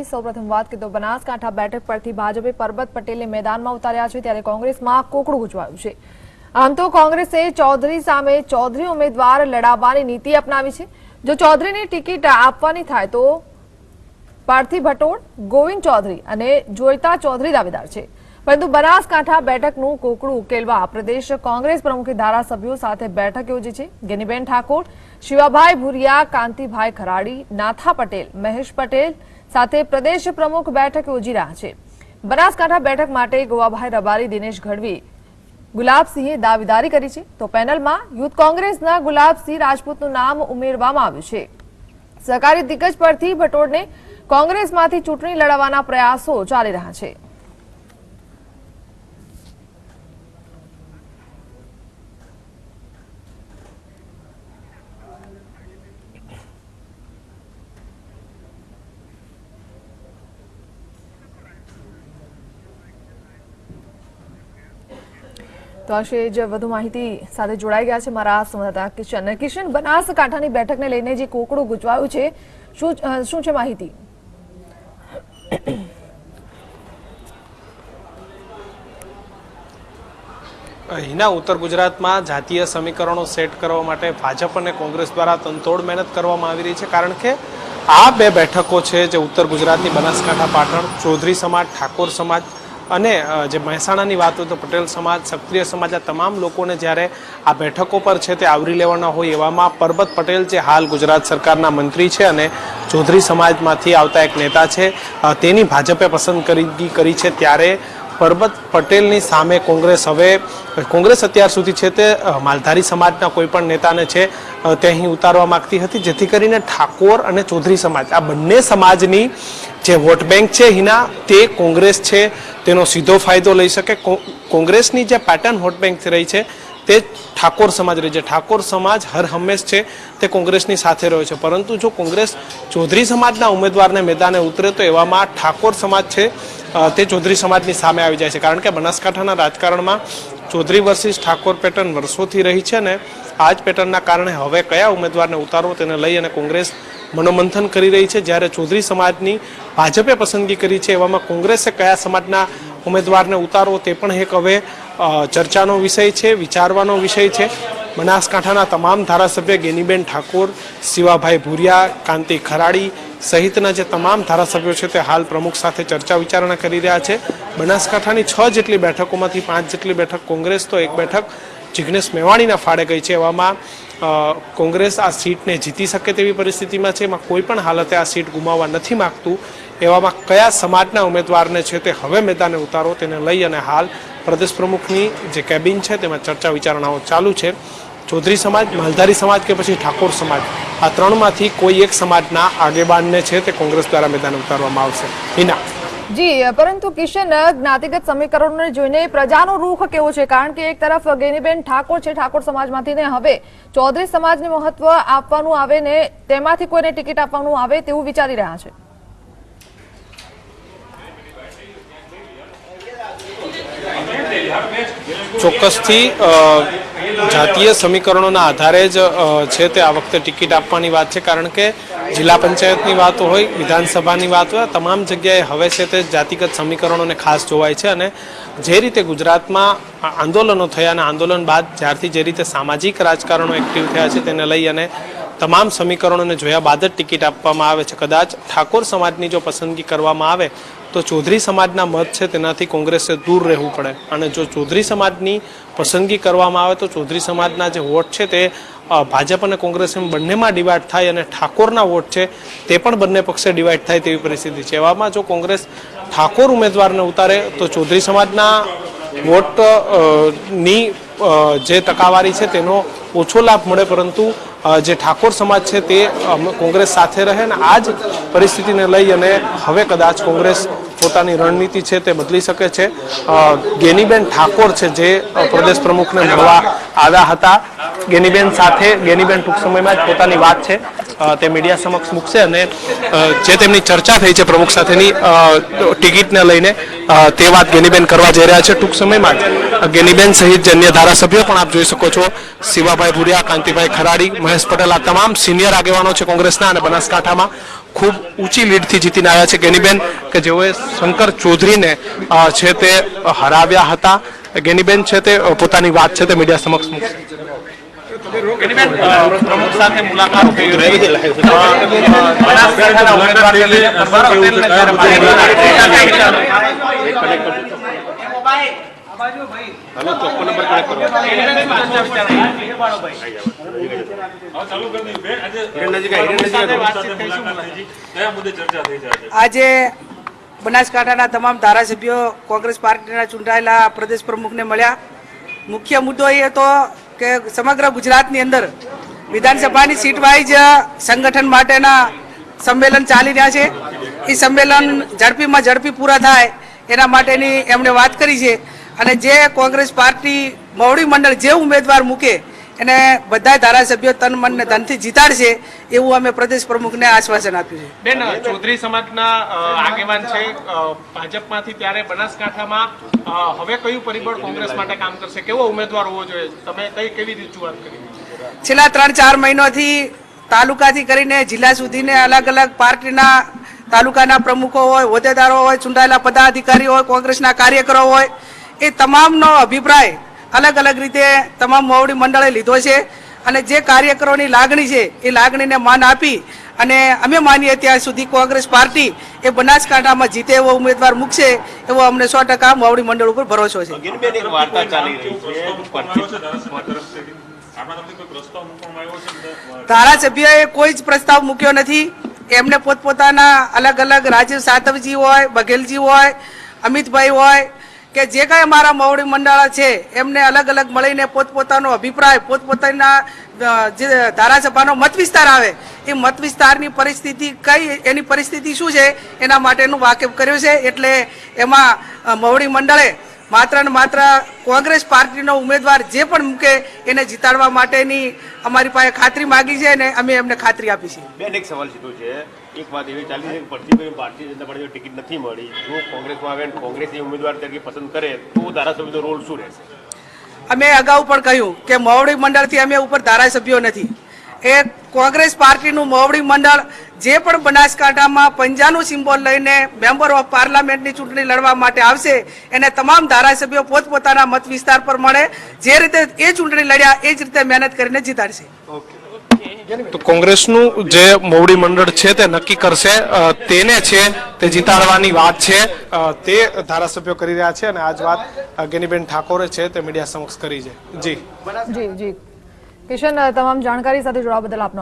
સૌપ્રથમ વાત કરીએ તો બનાસકાંઠા બેઠક પરથી ભાજપે પરબત પટેલને મેદાનમાં ઉતાર્યા છે ત્યારે કોંગ્રેસમાં કોકડું ગુજવાયું છે. આમ તો કોંગ્રેસે ચૌધરી સામે ચૌધરી ઉમેદવાર લડાવવાની નીતિ અપનાવી છે. જો ચૌધરીની ટિકિટ આપવાની થાય તો પાર્થિવ ભટોળ ગોવિંદ ચૌધરી અને જોઈતા ચૌધરી દાવેદાર છે. પરંતુ બનાસકાંઠા બેઠકનું કોકડું ઉકેલવા પ્રદેશ કોંગ્રેસ પ્રમુખે ધારાસભ્યો સાથે બેઠક યોજી છે. ગેનીબેન ઠાકોર, શિવાભાઈ ભુરિયા, કાંતિભાઈ ખરાડી, નાથા પટેલ, મહેશ પટેલ સાથે પ્રદેશ પ્રમુખ બેઠક યોજી રહ્યા છે. બનાસકાંઠા બેઠક માટે ગોવાભાઈ રબારી, દિનેશ ગઢવી, ગુલાબસિંહે દાવેદારી કરી છે. તો પેનલમાં યુથ કોંગ્રેસના ગુલાબસિંહ રાજપૂતનું નામ ઉમેરવામાં આવ્યું છે. સહકારી દિગ્ગજ પરથી ભટોળને કોંગ્રેસમાંથી ચૂંટણી લડાવવાના પ્રયાસો ચાલી રહ્યા છે. તો આ છે જે વધુ માહિતી સાથે જોડાઈ ગયા છે મારા સંવાદદાતા કિશન. કિશન, બનાસકાંઠાની બેઠકને લઈને જે કોકડું ગુજવાયું છે, શું શું છે માહિતી? અહીંના ઉત્તર ગુજરાતમાં જાતીય સમીકરણો સેટ કરવા માટે ભાજપ અને કોંગ્રેસ દ્વારા તંતોડ મહેનત કરવામાં આવી રહી છે. કારણ કે આ બે બેઠકો છે જે ઉત્તર ગુજરાતની બનાસકાંઠા પાટણ, ચૌધરી સમાજ, ઠાકોર સમાજ અને જે મહેસાણાની વાત હોય તો પટેલ સમાજ, ક્ષત્રિય સમાજ, આ તમામ લોકોને જ્યારે આ બેઠકો પર છે તે આવરી લેવાના હોય એવામાં પરબત પટેલ જે હાલ ગુજરાત સરકારના મંત્રી છે અને ચૌધરી સમાજમાંથી આવતા એક નેતા છે તેની ભાજપે પસંદગી કરી છે ત્યારે પરબત પટેલની સામે કોંગ્રેસ હવે, કોંગ્રેસ અત્યાર સુધી છે તે માલધારી સમાજના કોઈ પણ નેતાને છે તે અહીં ઉતારવા માંગતી હતી. જેથી કરીને ઠાકોર અને ચૌધરી સમાજ, આ બંને સમાજની જે વોટ બેંક છે, હિના, તે કોંગ્રેસ છે, તેનો સીધો ફાયદો લઈ શકે. કોંગ્રેસની જે પેટર્ન વોટ બેંક રહી છે, તે ઠાકોર સમાજ રહી છે. ઠાકોર સમાજ હર હંમેશ છે, તે કોંગ્રેસની સાથે રહ્યો છે. પરંતુ જો કોંગ્રેસ ચૌધરી સમાજના ઉમેદવારને મેદાને ઉતરે, તો એવામાં ઠાકોર સમાજ છે તે ચૌધરી સમાજની સામે આવી જાય છે. કારણ કે બનાસકાંઠાના રાજકારણમાં ચૌધરી વર્સિસ ઠાકોર પેટર્ન વર્ષોથી રહી છે ને આ જ પેટર્નના કારણે હવે કયા ઉમેદવારને ઉતારવો તેને લઈ અને કોંગ્રેસ મનોમંથન કરી રહી છે. જ્યારે ચૌધરી સમાજની ભાજપે પસંદગી કરી છે એવામાં કોંગ્રેસે કયા સમાજના ઉમેદવારને ઉતારવો તે પણ એક હવે ચર્ચાનો વિષય છે, વિચારવાનો વિષય છે. બનાસકાંઠાના તમામ ધારાસભ્ય ગેનીબેન ઠાકોર, શિવાભાઈ ભુરિયા, કાંતિ ખરાડી સહિતના જે તમામ ધારાસભ્યો છે તે હાલ પ્રમુખ સાથે ચર્ચા વિચારણા કરી રહ્યા છે. બનાસકાંઠાની છ જેટલી બેઠકોમાંથી પાંચ જેટલી બેઠક કોંગ્રેસ, તો એક બેઠક જિગ્નેશ મેવાણીના ફાળે ગઈ છે. એવામાં કોંગ્રેસ આ સીટને જીતી શકે તેવી પરિસ્થિતિમાં છે. એમાં કોઈ પણ હાલતે આ સીટ ગુમાવવા નથી માગતું. એવામાં કયા સમાજના ઉમેદવારને છે તે હવે મેદાને ઉતારો તેને લઈ અને હાલ પ્રદેશ પ્રમુખની જે કેબિન છે તેમાં ચર્ચા વિચારણાઓ ચાલુ છે. ચૌધરી સમાજ, માલધારી સમાજ કે પછી ઠાકોર સમાજ? આ ત્રણમાંથી કોઈ એક સમાજના આગેવાનને છે તે કોંગ્રેસ દ્વારા મેદાન ઉતારવામાં આવશે. હિના. જી, પરંતુ કિશન, જ્ઞાતિગત સમીકરણોને જોઈને પ્રજાનો રૂખ કેવો છે? કારણ કે એક તરફ ગેનીબેન ઠાકોર છે, ઠાકોર સમાજમાંથી ને હવે ચૌધરી સમાજને મહત્વ આપવાનું આવે ને તેમાંથી કોઈને ટિકિટ આપવાનું આવે તેવું વિચારી રહ્યા છે. ચોક્કસથી જાતીય સમીકરણોના આધારે જ છે તે આ વખતે ટિકિટ આપવાની વાત છે. કારણ કે જિલ્લા પંચાયતની વાત હોય, વિધાનસભાની વાત હોય તમામ જગ્યાએ હવે છે તે જાતિગત સમીકરણોને ખાસ જોવાય છે. અને જે રીતે ગુજરાતમાં આંદોલનો થયા અને આંદોલન બાદ જ્યારથી જે રીતે સામાજિક રાજકારણો એક્ટિવ થયા છે તેને લઈ અને તમામ સમીકરણોને જોયા બાદ જ ટિકિટ આપવામાં આવે છે. કદાચ ઠાકોર સમાજની જો પસંદગી કરવામાં આવે તો ચૌધરી સમાજના મત છે તેનાથી કોંગ્રેસે દૂર રહેવું પડે. અને જો ચૌધરી સમાજની પસંદગી કરવામાં આવે તો ચૌધરી સમાજના જે વોટ છે તે ભાજપ અને કોંગ્રેસ એમ બંનેમાં ડિવાઈડ થાય અને ઠાકોરના વોટ છે તે પણ બંને પક્ષે ડિવાઈડ થાય તેવી પરિસ્થિતિ છે. એવામાં જો કોંગ્રેસ ઠાકોર ઉમેદવારને ઉતારે તો ચૌધરી સમાજના વોટ અ, ની અ, જે ટકાવારી છે તેનો ઓછો લાભ મળે પરંતુ જે ઠાકોર સમાજ છે તે કોંગ્રેસ સાથે રહે અને આ જ પરિસ્થિતિને લઈ અને હવે કદાચ કોંગ્રેસ પોતાની રણનીતિ છે તે બદલી શકે છે. ગેનીબેન ઠાકોર છે જે પ્રદેશ પ્રમુખને મળવા આવ્યા હતા. ગેનીબેન સાથે, ગેનીબેન ટૂંક સમયમાં જ પોતાની વાત છે. તે મીડિયા સમક્ષ મૂકશે અને જે તેમની ચર્ચા થઈ છે પ્રમુખ સાથેની ટિકિટને લઈને તે વાત ગેનીબેન કરવા જઈ રહ્યા છે ટૂંક સમયમાં જ. ગેનીબેન સહિત અન્ય ધારાસભ્યો પણ આપ જોઈ શકો છો. શિવાભાઈ ભુરિયા કાંતિભાઈ ખરાડી મહેશ પટેલ આ તમામ સિનિયર આગેવાનો છે કોંગ્રેસના અને બનાસકાંઠામાં ખૂબ ઊંચી લીડથી જીતીને આવ્યા છે. ગેનીબેન કે જેઓએ શંકર ચૌધરીને છે તે હરાવ્યા હતા. ગેનીબેન છે તે પોતાની વાત છે તે મીડિયા સમક્ષ મૂકશે ગેનીબેન, અ, પ્રમુખ સાથે મુલાકાત થઈ રહી અ, અ, બનાસકાંઠાના ઉમેદવાર તરીકે પરમાર પટેલને જ્યારે આજે બનાસકાંઠાના તમામ ધારાસભ્યો કોંગ્રેસ પાર્ટીના ચૂંટાયેલા પ્રદેશ પ્રમુખને મળ્યા. મુખ્ય મુદ્દો એ હતો કે સમગ્ર ગુજરાતની અંદર વિધાનસભાની સીટ વાઇઝ સંગઠન માટેના સંમેલન ચાલી રહ્યા છે. એ સંમેલન ઝડપીમાં ઝડપી પૂરા થાય એના માટેની એમણે વાત કરી છે. અને જે કોંગ્રેસ પાર્ટી મોવડી મંડળ જે ઉમેદવાર મૂકે એને બધા ધારાસભ્યો તન મન ને ધનથી જીતાડશે એવું અમે પ્રદેશ પ્રમુખને આશ્વાસન આપ્યું છે. બેન ચૌધરી સમાજના આગેવાન છે ભાજપમાંથી ત્યારે બનાસકાંઠામાં હવે કયું પરિબળ કોંગ્રેસ માટે કામ કરશે? કેવો ઉમેદવાર હોવો જોઈએ? તમે કઈ કેવી રજૂઆત કરી? છેલ્લા ત્રણ ચાર મહિનોથી તાલુકાથી કરીને જિલ્લા સુધીને અલગ અલગ પાર્ટીના તાલુકાના પ્રમુખો હોય હોદ્દેદારો હોય ચૂંટાયેલા પદાધિકારીઓ હોય કોંગ્રેસના કાર્યકરો હોય એ તમામનો અભિપ્રાય અલગ અલગ રીતે તમામ મોવડી મંડળે લીધો છે અને જે કાર્યકરોની લાગણી છે એ લાગણીને માન આપી અને અમે માનીએ ત્યાં સુધી કોંગ્રેસ પાર્ટી એ બનાસકાંઠામાં જીતે એવો ઉમેદવાર મૂકશે એવો અમને સો ટકા મોવડી મંડળ ઉપર ભરોસો છે. ધારાસભ્યએ કોઈ જ પ્રસ્તાવ મૂક્યો નથી. એમને પોતપોતાના અલગ અલગ રાજીવ સાતવજી હોય બઘેલજી હોય અમિતભાઈ હોય કે જે કાંઈ અમારા મોવડી મંડળા છે, એમને અલગ અલગ મળીને પોતપોતાનો અભિપ્રાય, પોતપોતાના જે ધારાસભાનો મત વિસ્તાર આવે, એ મત વિસ્તારની પરિસ્થિતિ કઈ, એની પરિસ્થિતિ શું છે, એના માટેનું વાકેફ કર્યું છે, એટલે એમાં મહુડી મંડળે માત્ર ને માત્ર કોંગ્રેસ પાર્ટીનો ઉમેદવાર જે પણ મૂકે એને જીતાડવા માટેની અમારી પાસે ખાતરી માગી છે અને અમે એમને ખાતરી આપી છે. બેન એક સવાલ સીધો છે. એક વાત એવી ચાલી છે કે પરથી ભારતીય જનતા પાર્ટીને ટિકિટ નથી મળી. જો કોંગ્રેસમાં આવે અને કોંગ્રેસની ઉમેદવાર તરીકે પસંદ કરે તો ધારાસભ્યનો રોલ શું રહેશે? અમે અગાઉ પણ કહ્યું કે મોવડી મંડળથી અમે ઉપર ધારાસભ્યો નથી. એ કોંગ્રેસ પાર્ટીનું મોવડી મંડળ જે પણ બનાસકાંઠામાં પંજાનું સિમ્બોલ લઈને મેમ્બર ઓફ પાર્લામેન્ટની ચૂંટણી લડવા માટે આવશે એને તમામ ધારાસભ્યો પોતપોતાના મત વિસ્તાર પર મળે. જે રીતે એ ચૂંટણી લડ્યા એ જ રીતે મહેનત કરીને જીતાડશે. તો કોંગ્રેસનું જે મોવડી મંડળ છે તે નક્કી કરશે તેને છે તે જીતાડવાની વાત છે તે ધારાસભ્યો કરી રહ્યા છે અને આજ વાત ગેનીબેન ઠાકોરે છે તે મીડિયા સમક્ષ કરી છે. જી. જી જી. કિશન તમામ જાણકારી સાથે જોડાવા બદલ આપનો